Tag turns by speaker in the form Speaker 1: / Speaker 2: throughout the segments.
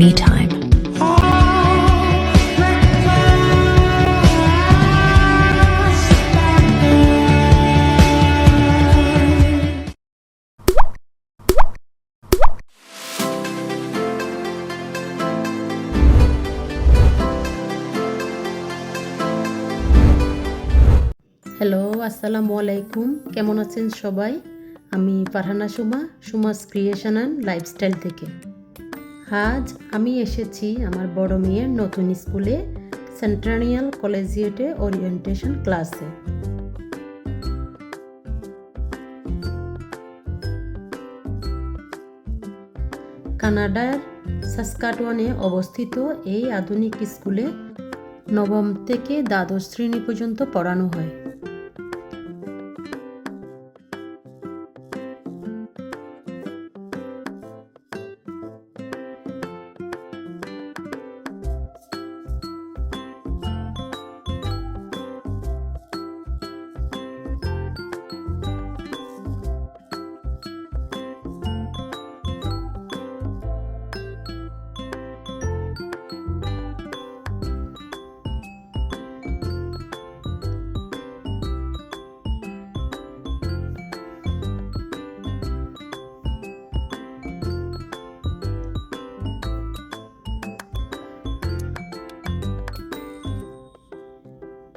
Speaker 1: Me time.
Speaker 2: Hello আসসালামু আলাইকুম কেমন আছেন সবাই? আমি Farhana Suma, Suma's creation and lifestyle থেকে। আজ আমি এসেছি আমার বড় মেয়ের নতুন স্কুলে সেন্ট্রানিয়াল কলেজিয়েটে ওরিয়েন্টেশন ক্লাসে। কানাডার সাসকাটওয়ানে অবস্থিত এই আধুনিক স্কুলে নবম থেকে দ্বাদশ শ্রেণি পর্যন্ত পড়ানো হয়।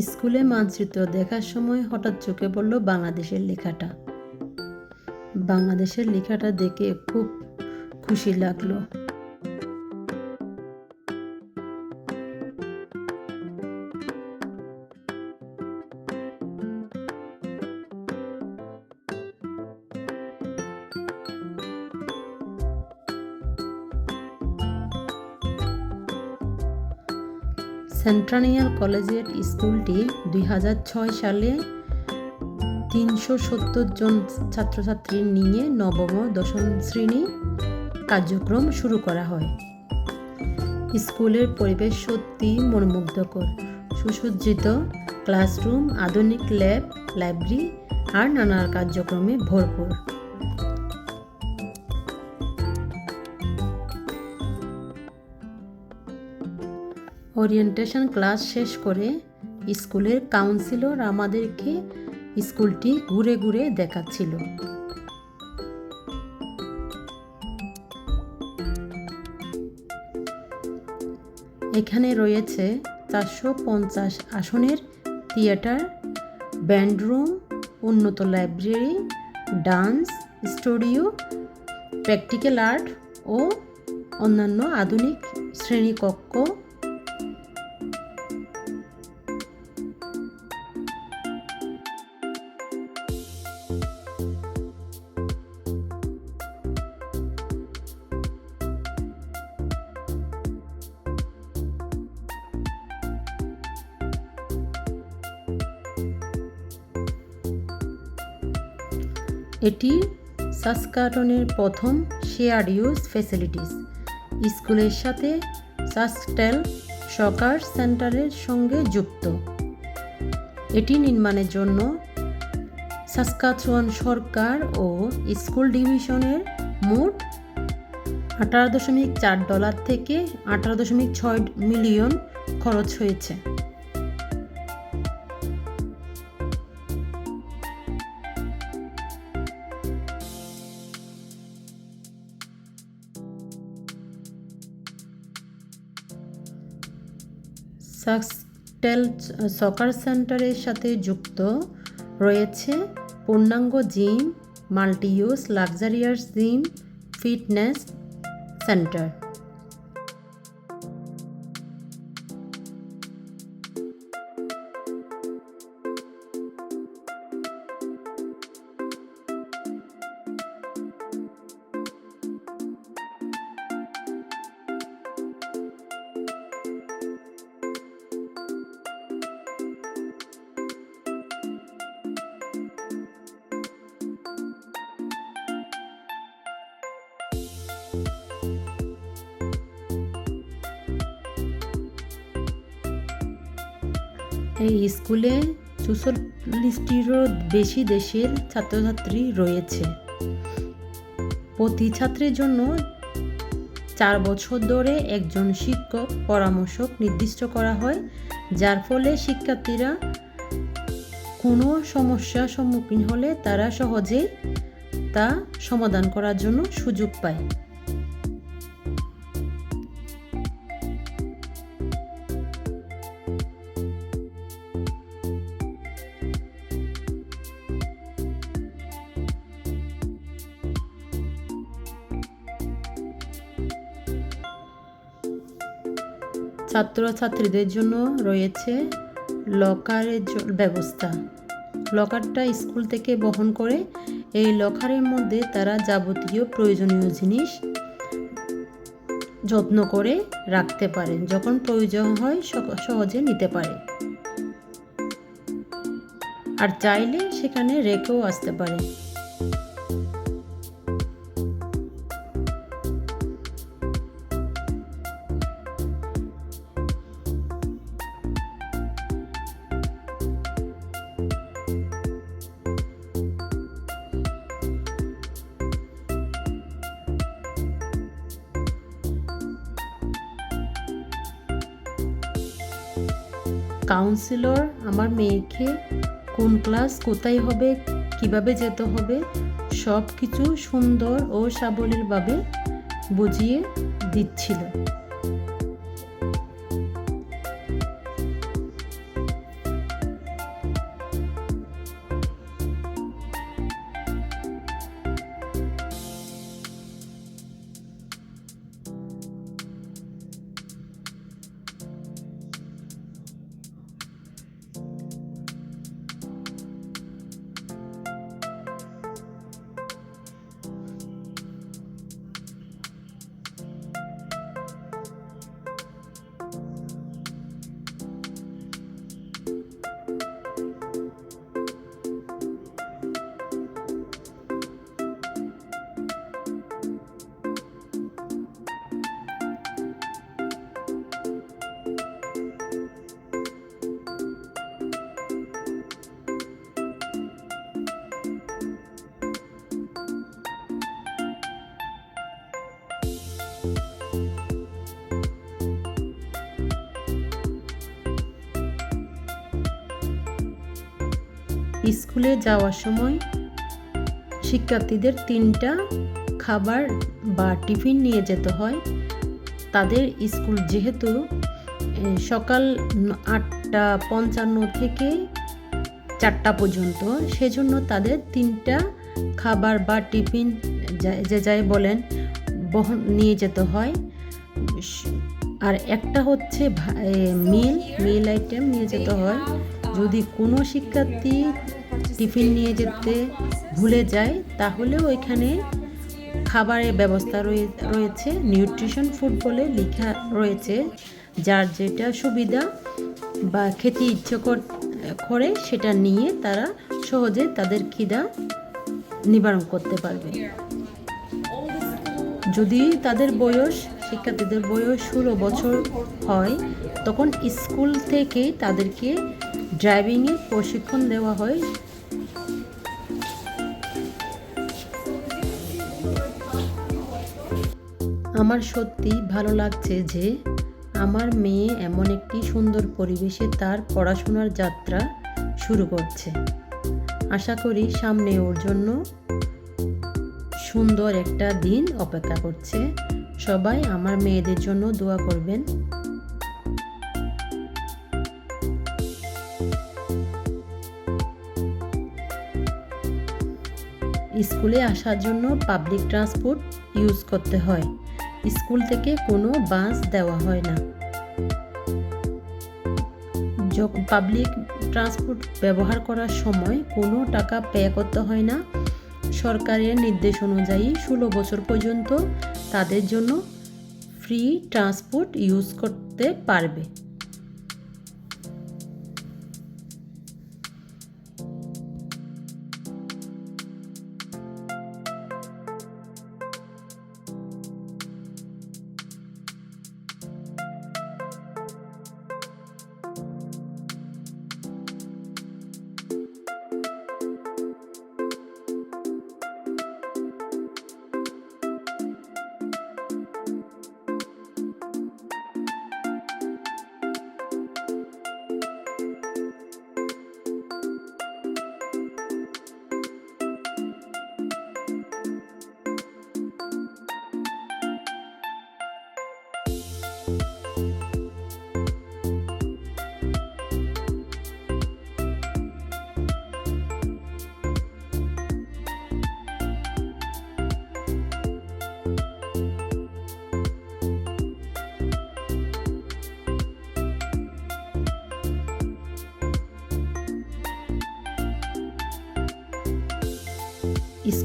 Speaker 2: স্কুলে মানচিত্র দেখার সময় হঠাৎ চোখে পড়ল বাংলাদেশের লেখাটা। বাংলাদেশের লেখাটা দেখে খুব খুশি লাগল। সেন্ট্রানিয়াল কলেজিয়েট স্কুলটি দুই হাজার ছয় সালে তিনশো সত্তর জন ছাত্রছাত্রী নিয়ে নবম, দশম শ্রেণি কার্যক্রম শুরু করা হয়। স্কুলের পরিবেশ সত্যি মনোমুগ্ধকর। সুসজ্জিত ক্লাসরুম, আধুনিক ল্যাব, লাইব্রেরি আর নানা কার্যক্রমে ভরপুর। ওরিয়েন্টেশন ক্লাস শেষ করে স্কুলের কাউন্সিলর আমাদেরকে স্কুলটি ঘুরে ঘুরে দেখাচ্ছিল। এখানে রয়েছে চারশো পঞ্চাশ আসনের থিয়েটার ব্যান্ডরুম উন্নত library dance studio practical art ও অন্যান্য আধুনিক শ্রেণীকক্ষ এটি সাসকাটনের প্রথম শেয়ার ইউজ ফ্যাসিলিটিস স্কুলের সাথে সাসটেল সকার সেন্টারের সঙ্গে যুক্ত। এটি নির্মাণের জন্য সাসকাচুয়ান সরকার ও স্কুল ডিভিশনের মোট আঠারো দশমিক চার ডলার থেকে আঠারো দশমিক ছয় মিলিয়ন খরচ হয়েছে। সাক্সটেল সকার সেন্টারের সাথে যুক্ত রয়েছে পূর্ণাঙ্গ gym multi use luxurious gym fitness centre. এই স্কুলে চৌচল্লিশটিরও বেশি দেশের ছাত্রছাত্রী রয়েছে। প্রতি ছাত্রের জন্য চার বছর ধরে একজন শিক্ষক পরামর্শক নির্দিষ্ট করা হয়, যার ফলে শিক্ষার্থীরা কোনো সমস্যার সম্মুখীন হলে তারা সহজেই তা সমাধান করার জন্য সুযোগ পায়। ছাত্রছাত্রীদের জন্য রয়েছে লকারের ব্যবস্থা। লকারটা স্কুল থেকে বহন করে এই লকারের মধ্যে তারা যাবতীয় প্রয়োজনীয় জিনিস যত্ন করে রাখতে পারে যখন প্রয়োজন হয় সহজে নিতে পারে। আর চাইলে সেখানে রেখেও আসতে পারে। কাউন্সিলর আমার মেয়েকে কোন ক্লাস কোথায় হবে, কীভাবে যেতে হবে সব কিছু সুন্দর ও সাবলীলভাবে বুঝিয়ে দিচ্ছিল। স্কুলে যাওয়ার সময় শিক্ষার্থীদের তিনটা খাবার বা টিফিন নিয়ে যেতে হয়। তাদের স্কুল যেহেতু সকাল আটটা পঞ্চান্ন থেকে চারটা পর্যন্ত, সেজন্য তাদের তিনটা খাবার বা টিফিন যা- যাই বলেন, বহন, নিয়ে যেতে হয়। আর একটা হচ্ছে মিল মিল আইটেম নিয়ে যেতে হয়। যদি কোনো শিক্ষার্থী টিফিন নিয়ে যেতে ভুলে যায়, তাহলে ওইখানে খাবারের ব্যবস্থা রয়ে- রয়েছে। নিউট্রিশন ফুড বলে লেখা রয়েছে। যার যেটা সুবিধা বা খেতে ইচ্ছে কর- সেটা নিয়ে তারা সহজে তাদের খিদা নিবারণ করতে পারবে। যদি তাদের বয়স, শিক্ষার্থীদের বয়স ষোলো বছর হয়, তখন স্কুল থেকেই তাদেরকে ড্রাইভিংয়ের প্রশিক্ষণ দেওয়া হয়। আমার সত্যি ভালো লাগছে যে আমার মেয়ে এমন একটি সুন্দর পরিবেশে তার পড়াশোনার যাত্রা শুরু করছে। আশা করি সামনে ওর জন্য সুন্দর একটা দিন অপেক্ষা করছে। সবাই আমার মেয়েদের জন্য দোয়া করবেন। স্কুলে আসার জন্য পাবলিক ট্রান্সপোর্ট ইউজ করতে হয়। স্কুল থেকে কোনো বাস দেওয়া হয় না। যখন পাবলিক ট্রান্সপোর্ট ব্যবহার করার সময় কোনো টাকা পে করতে হয় না, সরকারের নির্দেশ অনুযায়ী ষোলো বছর পর্যন্ত তাদের জন্য ফ্রি ট্রান্সপোর্ট ইউজ করতে পারবে।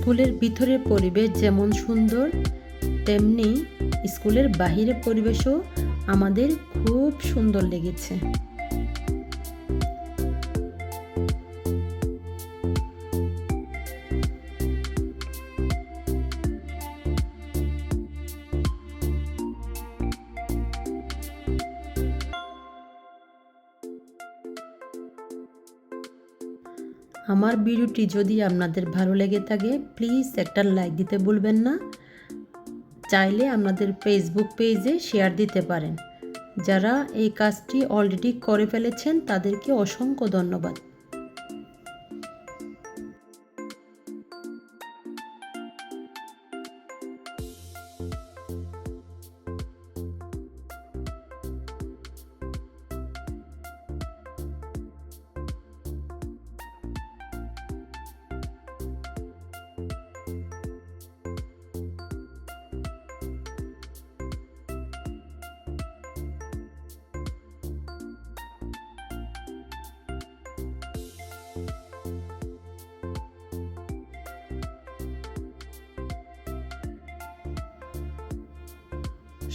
Speaker 2: স্কুলের ভিতরের পরিবেশ যেমন সুন্দর তেমনি স্কুলের বাহিরের পরিবেশও আমাদের খুব সুন্দর লেগেছে। আমার ভিডিওটি যদি আপনাদের ভালো লেগে থাকে প্লিজ একটা লাইক দিতে ভুলবেন না। চাইলে আপনাদের ফেসবুক পেজে শেয়ার দিতে পারেন। যারা এই কাজটি অলরেডি করে ফেলেছেন, তাদেরকে অসংখ্য ধন্যবাদ।